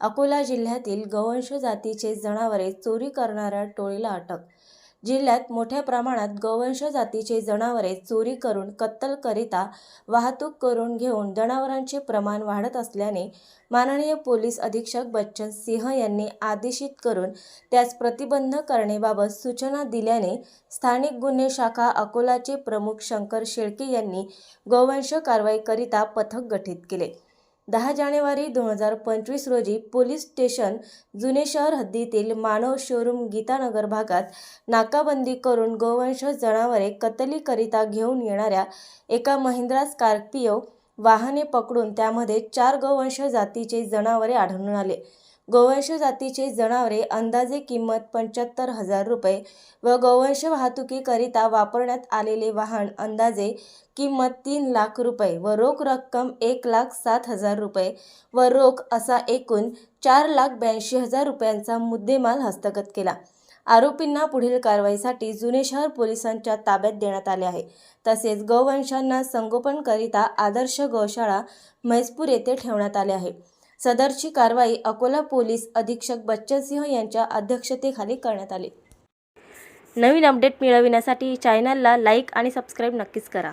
अकोला जिल्ह्यातील गोवंश जातीचे जनावरे चोरी करणाऱ्या टोळीला अटक. जिल्ह्यात मोठ्या प्रमाणात गोवंश जातीचे जनावरे चोरी करून कत्तलकरिता वाहतूक करून घेऊन जनावरांचे प्रमाण वाढत असल्याने माननीय पोलीस अधीक्षक बच्चन सिंह यांनी आदेशित करून त्यास प्रतिबंध करण्याबाबत सूचना दिल्याने स्थानिक गुन्हे शाखा अकोलाचे प्रमुख शंकर शेळके यांनी गोवंश कारवाईकरिता पथक गठीत केले. दहा जानेवारी दोन हजार पंचवीस रोजी पोलीस स्टेशन जुने शहर हद्दीतील मानव शोरूम गीतानगर भागात नाकाबंदी करून गोवंश जनावरे कत्तलीकरिता घेऊन येणाऱ्या एका महिंद्रा स्कॉर्पिओ वाहने पकडून त्यामध्ये चार गोवंश जातीचे जनावरे आढळून आले. गोवंश जातीचे जनावरे अंदाजे किंमत पंच्याहत्तर हजार रुपये व गोवंश वाहतुकीकरिता वापरण्यात आलेले वाहन अंदाजे किंमत तीन लाख रुपये व रोख रक्कम एक लाख सात हजार रुपये व रोख असा एकूण चार लाख ब्याऐंशी हजार रुपयांचा मुद्देमाल हस्तगत केला. आरोपींना पुढील कारवाईसाठी जुने शहर पोलिसांच्या ताब्यात देण्यात आले आहे. तसेच गोवंशांना संगोपनकरिता आदर्श गोशाळा म्हैसपूर येथे ठेवण्यात आले आहे. सदरची कारवाई अकोला पोलीस अधीक्षक बच्चन सिंह यांच्या अध्यक्षतेखाली करण्यात आली. नवीन अपडेट मिळविण्यासाठी चॅनलला लाईक आणि सबस्क्राईब नक्कीच करा.